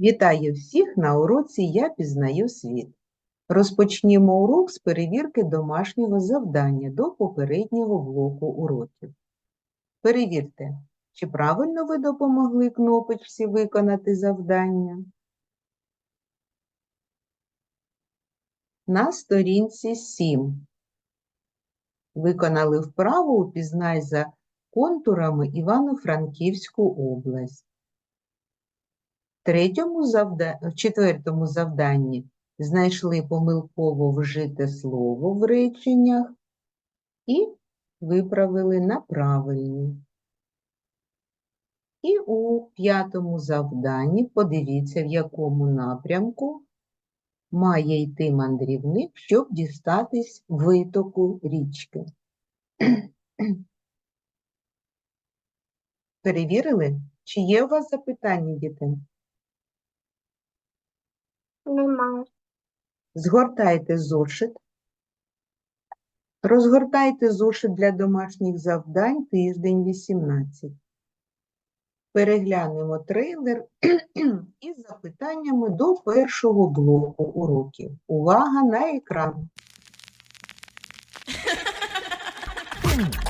Вітаю всіх на уроці Я пізнаю світ. Розпочнімо урок з перевірки домашнього завдання до попереднього блоку уроків. Перевірте, чи правильно ви допомогли кнопочці виконати завдання. На сторінці 7 виконали вправу «Упізнай за контурами Івано-Франківську область. Третьому завда... в четвертому завданні знайшли помилково вжите слово в реченнях і виправили на правильні. І у п'ятому завданні подивіться, в якому напрямку має йти мандрівник, щоб дістатись витоку річки. Перевірили? Чи є у вас запитання, діти? Нема. Згортайте зошит. Розгортайте зошит для домашніх завдань тиждень 18. Переглянемо трейлер із запитаннями до першого блоку уроків. Увага на екран.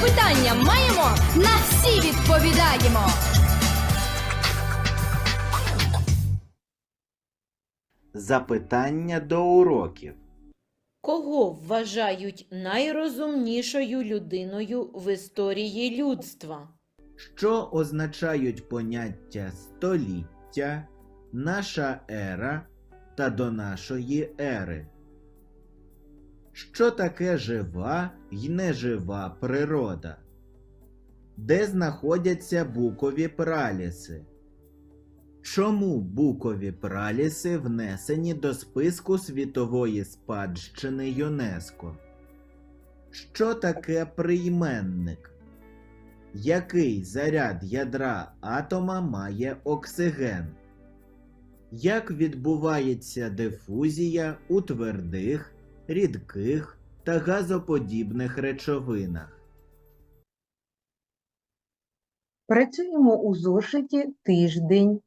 Запитання маємо, на всі відповідаємо. Запитання до уроків. Кого вважають найрозумнішою людиною в історії людства? Що означають поняття століття, наша ера та до нашої ери? Що таке жива й нежива природа? Де знаходяться букові праліси? Чому букові праліси внесені до списку світової спадщини ЮНЕСКО? Що таке прийменник? Який заряд ядра атома має оксиген? Як відбувається дифузія у твердих, рідких та газоподібних речовинах? Працюємо у зошиті тиждень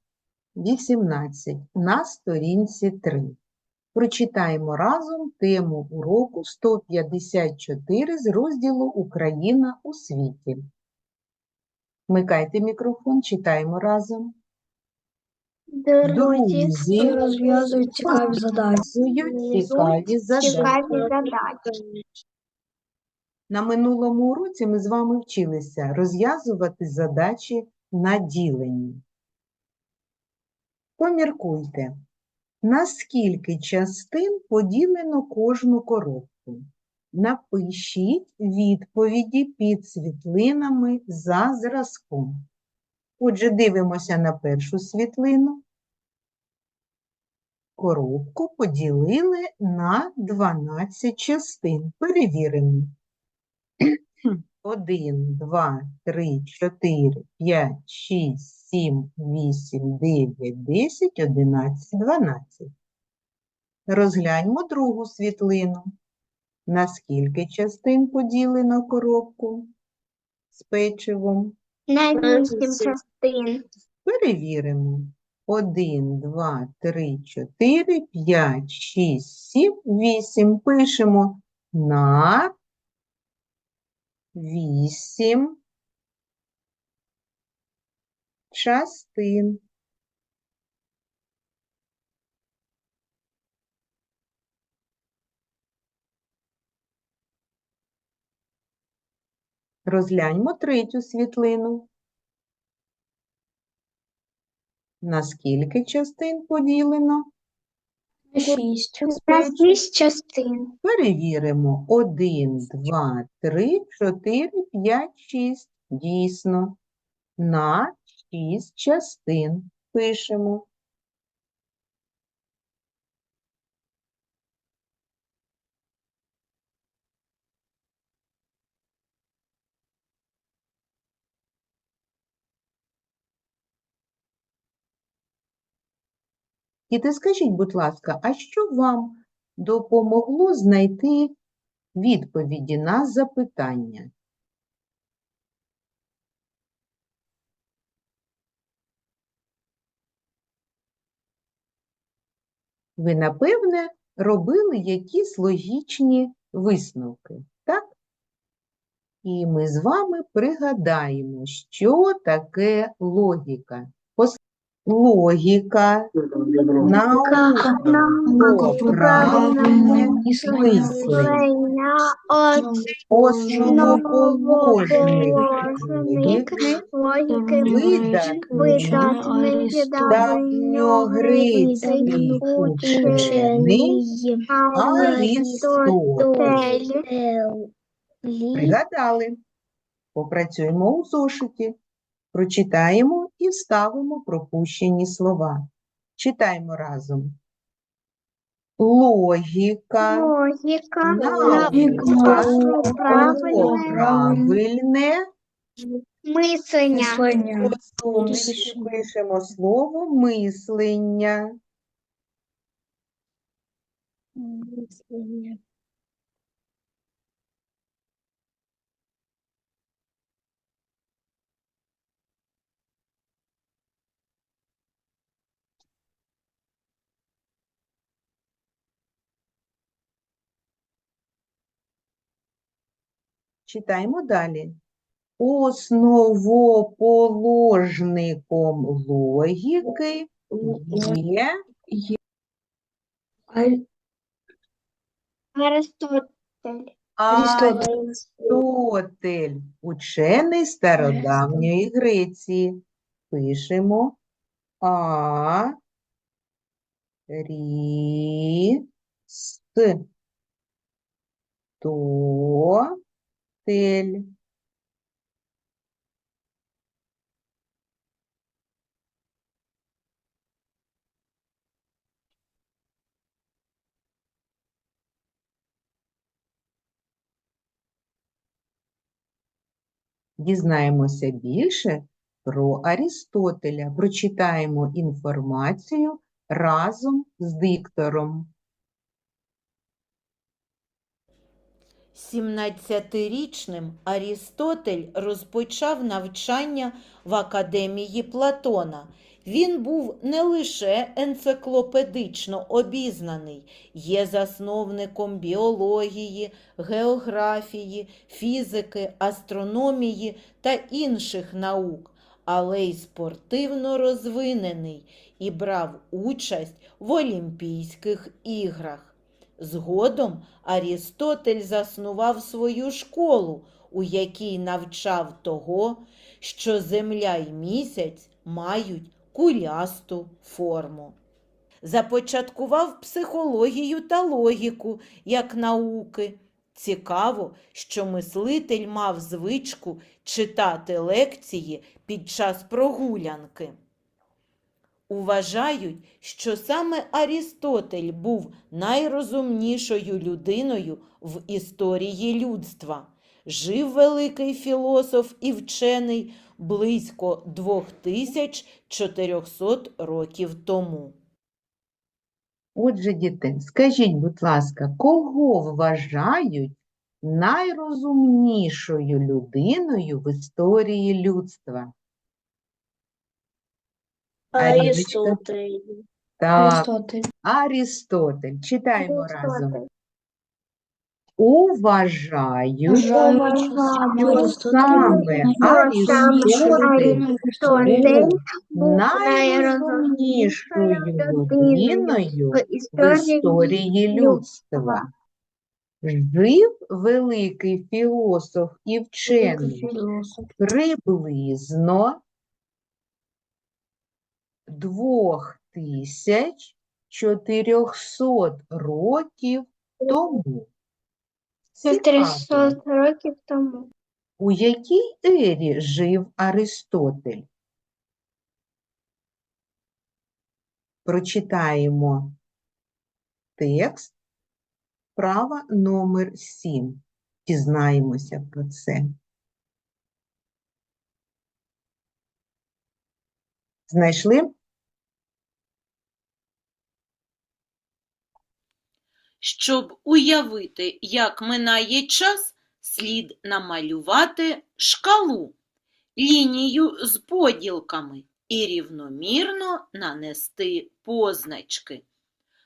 18 на сторінці 3. Прочитаємо разом тему уроку 154 з розділу Україна у світі. Вмикайте мікрофон, читаємо разом. Друзі, Друзі, розв'язують цікаві задачі. Цікаві задачі. На минулому уроці ми з вами вчилися розв'язувати задачі на діленні. Поміркуйте, на скільки частин поділено кожну коробку. Напишіть відповіді під світлинами за зразком. Отже, дивимося на першу світлину. Коробку поділили на 12 частин. Перевіримо. 1, 2, 3, 4, 5, 6, 7, 8, 9, 10, 11, 12. Розгляньмо другу світлину. На скільки частин поділено коробку з печивом? На вісім частин. Перевіримо. 1, 2, 3, 4, 5, 6, 7, 8. Пишемо на 8 частин. Розгляньмо третю світлину. На скільки частин поділено? Шість. На шість частин. Перевіримо. 1, 2, 3, 4, 5, 6. Дійсно. На шість частин пишемо. Діти, скажіть, будь ласка, а що вам допомогло знайти відповіді на запитання? Ви, напевне, робили якісь логічні висновки, так? І ми з вами пригадаємо, що таке логіка. Логіка, наука правильне мислення, основоположник логіки, видатний давньогрецький учений Арістотель. Пригадали. Попрацюємо у зошиті. Прочитаємо і вставимо пропущені слова. Читаємо разом. Логіка, Логіка, про правильне правильне. мислення. Сонечку пишемо слово мислення. Читаємо далі. Основоположником логіки є Аристотель. Арістотель, учений стародавньої Греції. Пишемо А Рі С То Тель. Дізнаємося більше про Арістотеля. Прочитаємо інформацію разом з диктором. 17-річним Арістотель розпочав навчання в академії Платона. Він був не лише енциклопедично обізнаний, є засновником біології, географії, фізики, астрономії та інших наук, але й спортивно розвинений і брав участь в Олімпійських іграх. Згодом Арістотель заснував свою школу, у якій навчав того, що земля й місяць мають кулясту форму. Започаткував психологію та логіку як науки. Цікаво, що мислитель мав звичку читати лекції під час прогулянки. Уважають, що саме Арістотель був найрозумнішою людиною в історії людства. Жив великий філософ і вчений близько 2400 років тому. Отже, діти, скажіть, будь ласка, кого вважають найрозумнішою людиною в історії людства? Аріночка? Аристотель. Так, Арістотель. Читаємо разом. Уважають, що саме Арістотель Аристотель був найрозумнішою людиною в історії людства. Жив великий філософ і вчений приблизно двох тисяч 400 років тому. Цікаво. років тому. У якій ері жив Аристотель? Прочитаємо текст, права номер 7. Дізнаємося про це. Знайшли? Щоб уявити, як минає час, слід намалювати шкалу, лінію з поділками і рівномірно нанести позначки.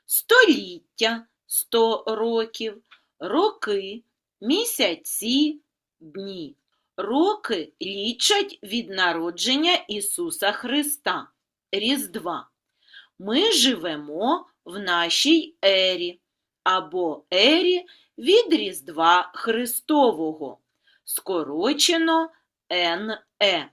Століття 100 років, роки, місяці, дні. Роки лічать від народження Ісуса Христа, Різдва. Ми живемо в нашій ері або ері від Різдва Христового, скорочено НЕ.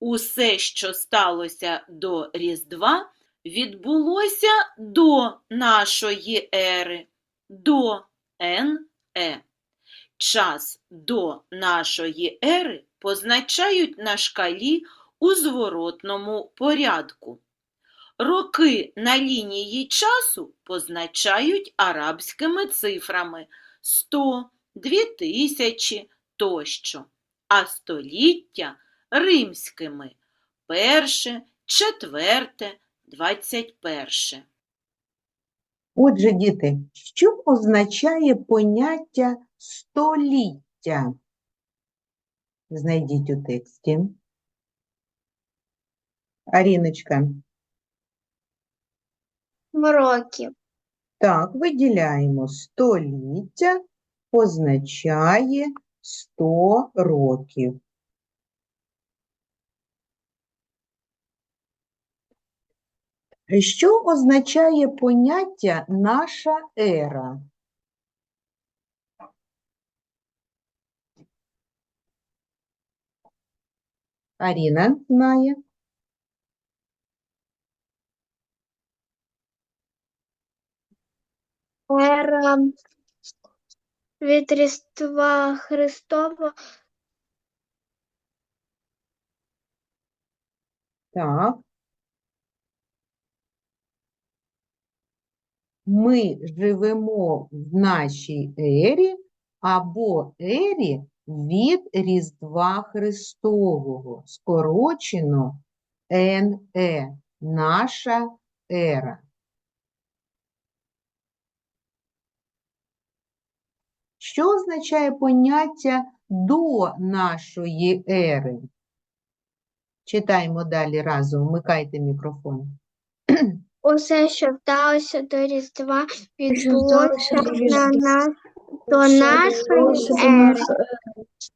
Усе, що сталося до Різдва, відбулося до нашої ери, до НЕ. Час до нашої ери позначають на шкалі у зворотному порядку. Роки на лінії часу позначають арабськими цифрами 100, 2000 тощо, а століття римськими перше, четверте, двадцять перше. Отже, діти, що означає поняття століття? Знайдіть у тексті. Аріночка, Років. так, виділяємо століття, означає 100 років. Що означає поняття наша ера? Аріна знає. Ера від Різдва Христова Так. Ми живемо в нашій ері або ері від Різдва Христового, скорочено НЕ, наша ера. Що означає поняття до нашої ери? Читаємо далі разом, вмикайте мікрофон. Усе, що вдалося до Різдва, відбулося до на нас до нашої ери,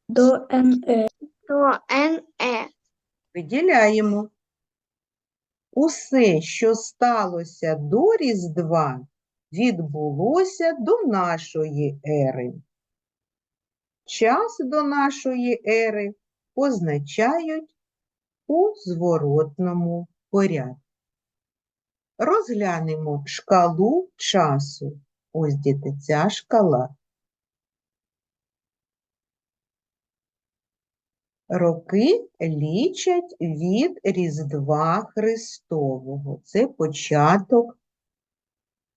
До НЕ. до НЕ. Виділяємо. Усе, що сталося до Різдва, відбулося до нашої ери. Час до нашої ери позначають у зворотному порядку. Розглянемо шкалу часу. Ось діти, ця шкала. Роки лічать від Різдва Христового. Це початок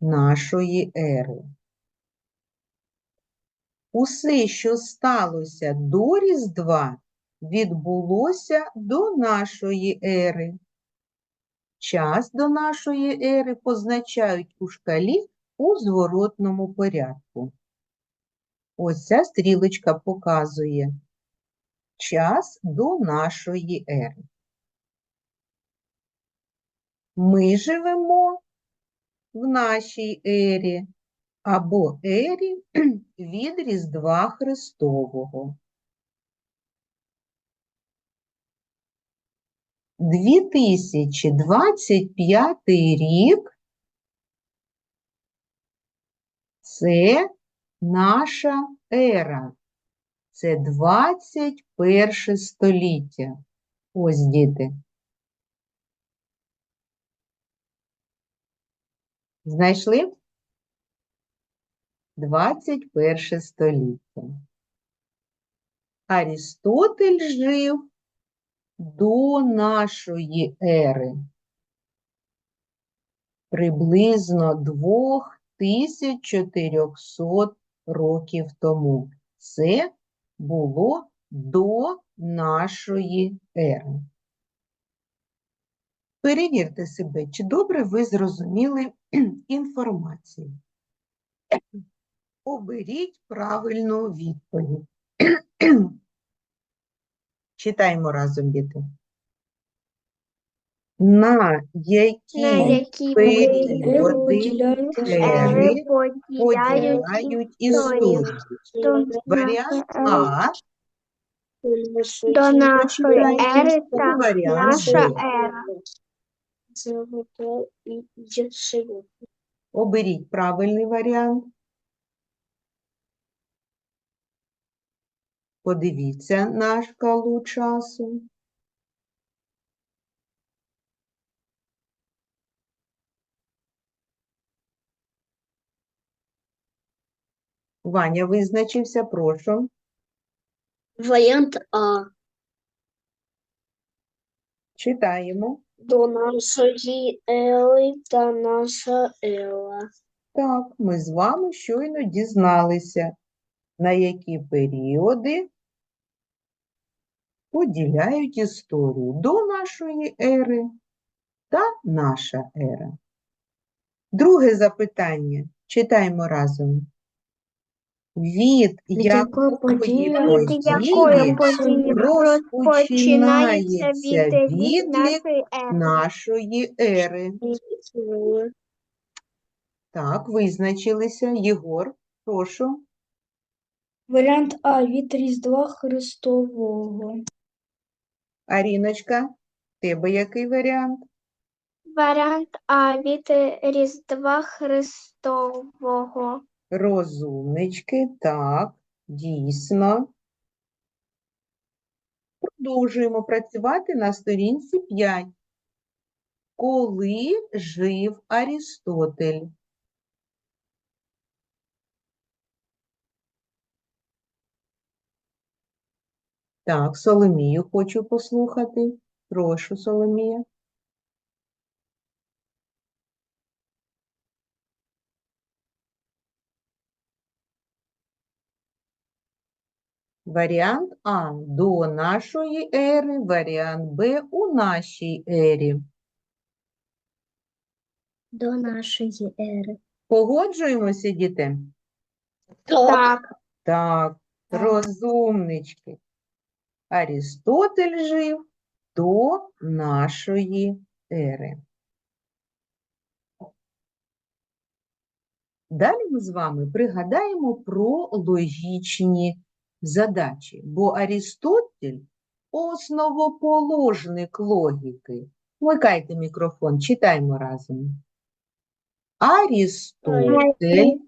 нашої ери. Усе, що сталося до Різдва, відбулося до нашої ери. Час до нашої ери позначають у шкалі у зворотному порядку. Ось ця стрілочка показує час до нашої ери. Ми живемо в нашій ері або ері від Різдва Христового. 2025 рік це наша ера. Це 21 століття. Ось діти. Знайшли? 21 століття. Арістотель жив до нашої ери. Приблизно 2400 років тому. Це було до нашої ери. Перевірте себе, чи добре ви зрозуміли інформацію. Оберіть правильну відповідь. Читаємо разом, діти. На які На які періоди поділяють історію. Варіант А, до нашої ери та варіант наша ера. Оберіть правильний варіант. Подивіться на шкалу часу. Ваня визначився, прошу. Варіант А. Читаємо. До нашої ери та наша ера. Так, ми з вами щойно дізналися, на які періоди поділяють історію до нашої ери та наша ера. Друге запитання. Читаємо разом. Від якої події? Від якої події події розпочинається розпочинається відлік нашої ери? Так, визначилися. Єгор, прошу. Варіант А від Різдва Христового. Аріночка, тебе який варіант? Варіант А від Різдва Христового. Розумнички, так, дійсно. Продовжуємо працювати на сторінці 5. Коли жив Арістотель? Так, Соломію хочу послухати. Прошу, Соломія. Варіант А до нашої ери, варіант Б у нашій ері. До нашої ери. Погоджуємося, діти? Так. Так, розумнички. Арістотель жив до нашої ери. Далі ми з вами пригадаємо про логічні задачі, бо Арістотель – основоположник логіки. Вмикайте мікрофон, читаємо разом. Логіки.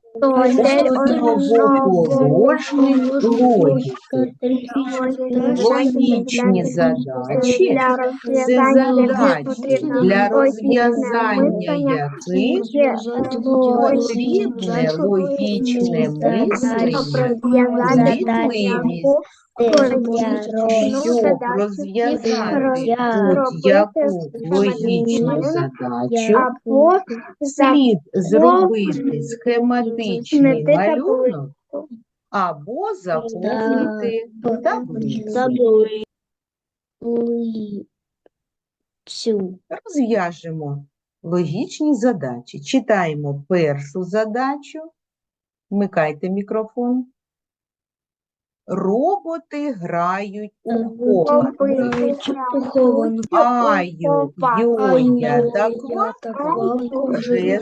Логічні задачі. Це задачі, для розв'язання яких потрібне логічне мислення, кмітливість, щоб розв'язати будь-яку логічну задачу, слід зробити схематичний Знайти малюнок або заповнити таблицю. Розв'яжемо логічні задачі. Читаємо першу задачу. Вмикайте мікрофон. Роботи грають у хованки. Аю, вже.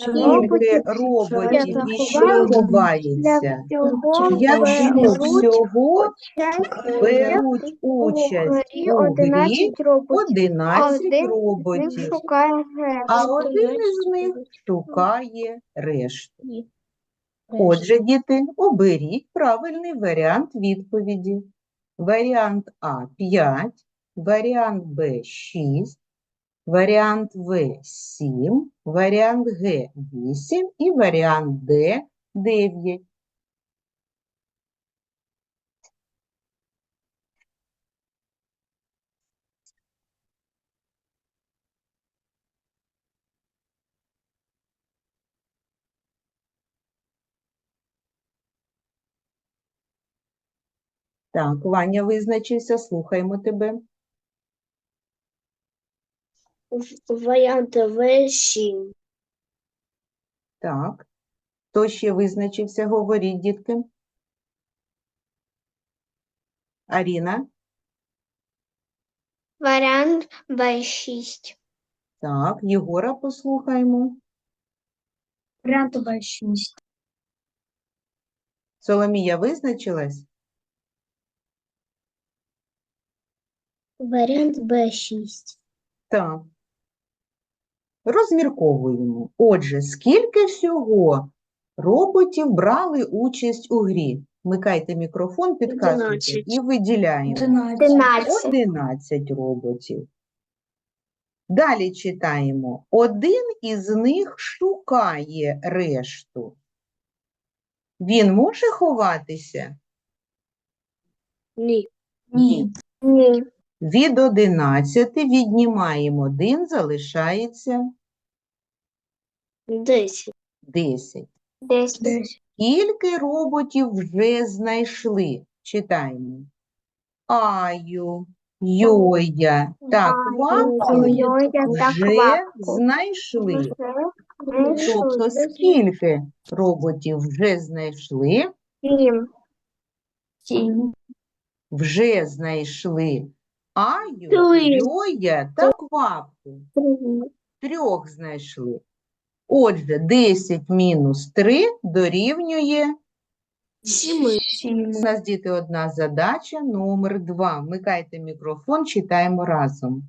Скільки роботів іще ховається? Якщо всього беруть участь у грі 11 роботів. 11 один Він роботів, шукає а один із них шукає решту. Отже, діти, оберіть правильний варіант відповіді. Варіант А 5, варіант Б 6, варіант В 7, варіант Г 8 і варіант Д 9. Так, Ваня визначився, слухаємо тебе. Варіант В7. Так. Хто ще визначився? Говоріть, дітки. Аріна? Варіант Б6. Так, Єгора послухаємо. Варіант В6. Соломія визначилась? Варіант Б6. Так. Розмірковуємо. Отже, скільки всього роботів брали участь у грі? Вмикайте мікрофон, підказуйте і виділяємо. 11. 11 роботів. Далі читаємо. Один із них шукає решту. Він може ховатися? Ні. Ні. Ні. Від 11 віднімаємо 1, залишається 10. 10. 10. Скільки роботів вже знайшли? Читаємо. Аю, Йоя та та вже знайшли. Тобто скільки роботів вже знайшли? Сім. Вже знайшли Аю, Три. Йоя та Кваку. Трьох знайшли. Отже, 10 мінус 3 дорівнює 7. У нас, діти, одна задача, номер два. Вмикайте мікрофон, читаємо разом.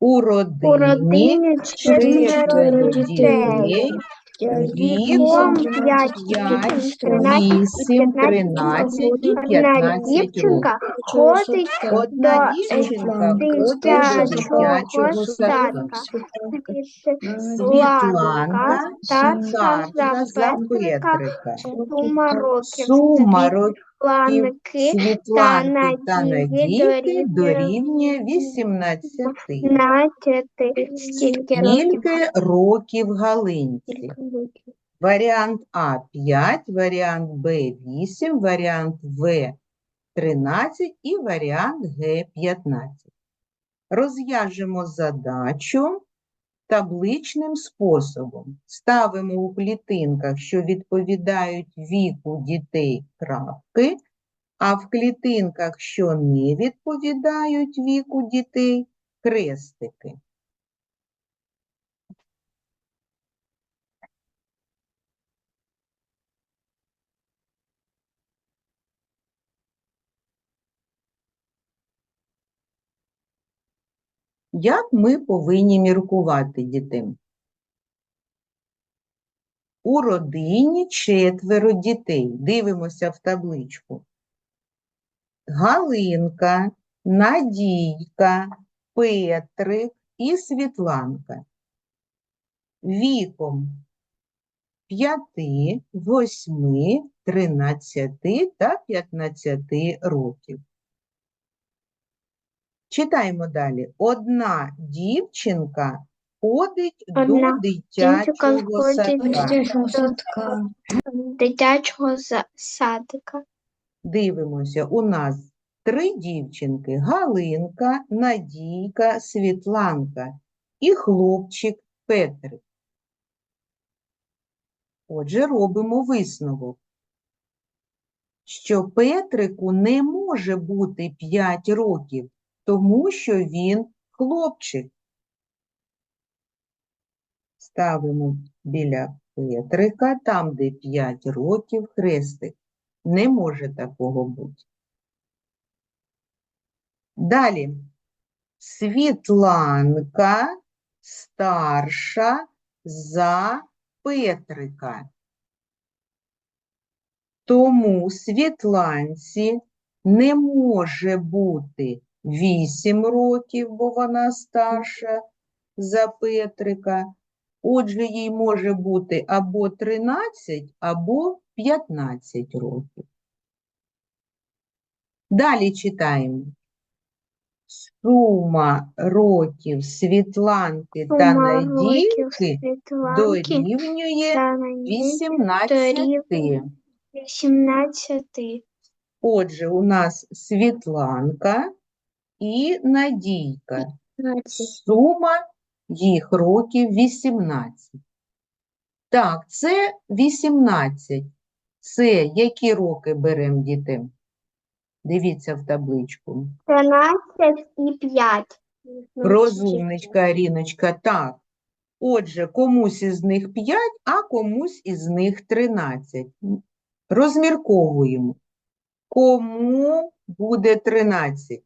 У У родині родині четверо четверо дітей. Дітей, Віком 5, 5, 13 8, 13 15 років. дівчинка ходить Одна до дівчинка дитячого садка. та Петрика. Світланки та Надії дорівнює дорівнює 18. 15. Стільки років. Скільки років Галинці? Варіант А 5, варіант Б 8, варіант В 13 і варіант Г 15. Розв'яжемо задачу табличним способом. Ставимо у клітинках, що відповідають віку дітей крапки, а в клітинках, що не відповідають віку дітей, хрестики. Як ми повинні міркувати дітей? У родині четверо дітей. Дивимося в табличку. Галинка, Надійка, Петрик і Світланка. Віком 5, 8, 13 та 15 років. Читаємо далі. Одна дівчинка ходить Одна до дитячого садка. садка. Дитячого садика. Дивимося, у нас три дівчинки: Галинка, Надійка, Світланка і хлопчик Петрик. Отже, робимо висновок, що Петрику не може бути 5 років, тому що він хлопчик. Ставимо біля Петрика, там, де 5 років, хрестик. Не може такого бути. Далі. Світланка старша за Петрика. Тому Світланці не може бути 8 років, бо вона старша, за Петрика. Отже, їй може бути або 13, або 15 років. Далі читаємо. Сума років Світланки та Сума років Надійки Світланки дорівнює та Надійки 18. дорівнює 18. Отже, у нас Світланка і Надійка. Сума їх років 18. Так, це 18. Це які роки беремо діти? Дивіться в табличку. 13 і 5. Розумничка, Аріночка, так. Отже, комусь із них 5, а комусь із них 13. Розмірковуємо. Кому буде 13?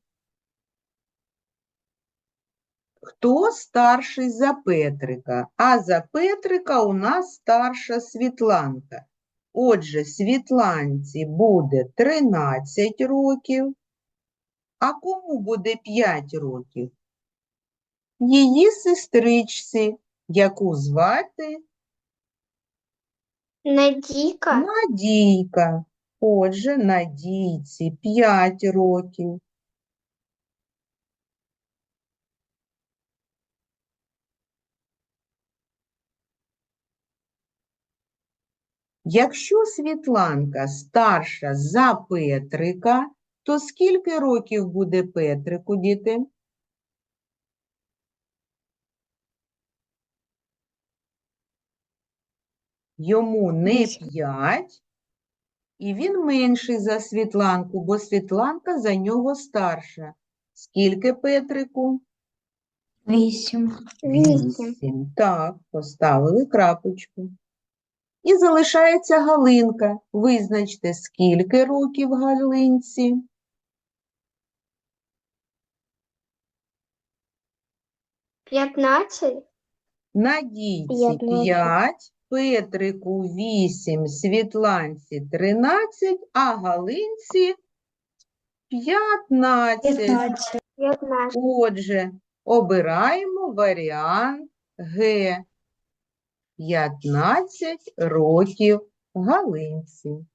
Хто старший за Петрика? А за Петрика у нас старша Світланка. Отже, Світланці буде 13 років, а кому буде 5 років? Її сестричці, яку звати Надійка Надійка. Отже, Надійці 5 років. Якщо Світланка старша за Петрика, то скільки років буде Петрику, діти? Йому не Вісім. 5, і він менший за Світланку, бо Світланка за нього старша. Скільки Петрику? Вісім. Вісім. Так, поставили крапочку. І залишається Галинка. Визначте, скільки років Галинці? 15. Надійці П'ятнадцять. 5, Петрику 8, Світланці 13, а Галинці 15. 15. Отже, обираємо варіант Г. 15 років Галинці.